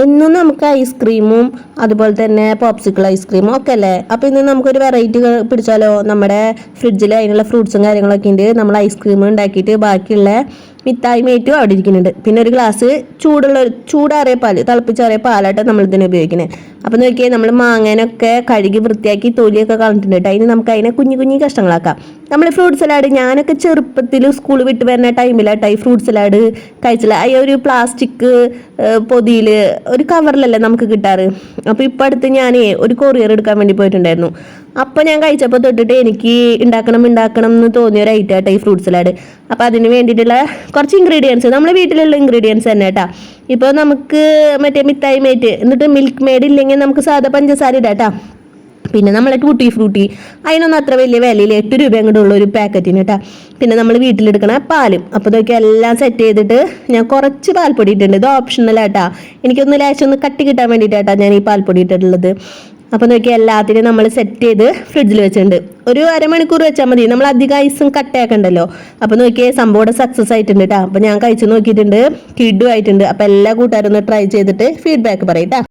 എന്നും നമുക്ക് ഐസ്ക്രീമും അതുപോലെ തന്നെ പോപ്സിക്കിൾ ഐസ്ക്രീമും ഒക്കെ അല്ലേ? അപ്പോൾ ഇന്ന് നമുക്കൊരു വെറൈറ്റി പിടിച്ചാലോ? നമ്മുടെ ഫ്രിഡ്ജിൽ അതിനുള്ള ഫ്രൂട്ട്സും കാര്യങ്ങളൊക്കെ ഉണ്ട് നമ്മൾ ഐസ്ക്രീം ഉണ്ടാക്കിയിട്ട് ബാക്കിയുള്ള മിഠായി മേറ്റും അവിടെ ഇരിക്കുന്നുണ്ട്. പിന്നെ ഒരു ഗ്ലാസ് ചൂടുള്ള ചൂടാറിയ പാൽ തിളപ്പിച്ചാറിയ പാലായിട്ട് നമ്മൾ ഇതിനെ ഉപയോഗിക്കുന്നത് അപ്പോൾ നോക്കിയാൽ നമ്മൾ മാങ്ങനൊക്കെ കഴുകി വൃത്തിയാക്കി തൊലിയൊക്കെ കളഞ്ഞിട്ടുണ്ട് അതിന് നമുക്ക് അതിനെ കുഞ്ഞു കുഞ്ഞു കഷ്ണങ്ങളാക്കാം. നമ്മൾ ഫ്രൂട്ട് സലാഡ് ഞാനൊക്കെ ചെറുപ്പത്തിൽ സ്കൂൾ വിട്ട് വരുന്ന ടൈമിലാട്ടോ ഈ ഫ്രൂട്ട് സലാഡ് കഴിച്ചില്ല ഈ ഒരു പ്ലാസ്റ്റിക് പൊതിയിൽ ഒരു കവറിലല്ലേ നമുക്ക് കിട്ടാറ്? അപ്പോൾ ഇപ്പം അടുത്ത് ഞാൻ ഒരു കൊറിയർ എടുക്കാൻ വേണ്ടി പോയിട്ടുണ്ടായിരുന്നു. അപ്പോൾ ഞാൻ കഴിച്ചപ്പോൾ തൊട്ടിട്ട് എനിക്ക് ഉണ്ടാക്കണം ഉണ്ടാക്കണം എന്ന് തോന്നിയ ഒരു ഐറ്റം ആട്ടോ ഈ ഫ്രൂട്ട് സലാഡ് അപ്പോൾ അതിന് വേണ്ടിയിട്ടുള്ള കുറച്ച് ഇൻഗ്രീഡിയൻസ് നമ്മുടെ വീട്ടിലുള്ള ഇൻഗ്രീഡിയൻസ് തന്നെ കേട്ടോ ഇപ്പോൾ നമുക്ക് മറ്റേ മിഠായി മേറ്റ് എന്നിട്ട് മിൽക്ക് മെയ്ഡ് ഇല്ലെങ്കിൽ നമുക്ക് സാധാ പഞ്ചസാര ഇടാം കേട്ടോ പിന്നെ നമ്മളെ ടൂട്ടി ഫ്രൂട്ടി അതിനൊന്നും അത്ര വലിയ വിലയിൽ എട്ട് രൂപ അങ്ങോട്ട് ഉള്ള ഒരു പാക്കറ്റിന് കേട്ടോ പിന്നെ നമ്മൾ വീട്ടിലെടുക്കണ പാലും. അപ്പോൾ ഇതൊക്കെ എല്ലാം സെറ്റ് ചെയ്തിട്ട് ഞാൻ കുറച്ച് പാൽപ്പൊടി ഇട്ടിട്ടുണ്ട്. ഇത് ഓപ്ഷണൽ ആട്ടാ. എനിക്കൊന്ന് ലേശം ഒന്ന് കട്ടി കിട്ടാൻ വേണ്ടിയിട്ടാട്ടാ ഞാൻ ഈ പാൽപ്പൊടി ഇട്ടിട്ടുള്ളത്. അപ്പോൾ നോക്കി എല്ലാത്തിനും നമ്മൾ സെറ്റ് ചെയ്ത് ഫ്രിഡ്ജിൽ വെച്ചിട്ടുണ്ട്. ഒരു അരമണിക്കൂർ വെച്ചാൽ മതി. നമ്മൾ അധികം ഐസും കട്ടയാക്കണ്ടല്ലോ അപ്പോൾ നോക്കിയേ സംഭവം സക്സസ് ആയിട്ടുണ്ട് കേട്ടോ അപ്പോൾ ഞാൻ കഴിച്ച് നോക്കിയിട്ടുണ്ട്. കിഡു ആയിട്ടുണ്ട്. അപ്പോൾ എല്ലാ കൂട്ടുകാരും ഒന്ന് ട്രൈ ചെയ്തിട്ട് ഫീഡ്ബാക്ക് പറയും ട്ടാ.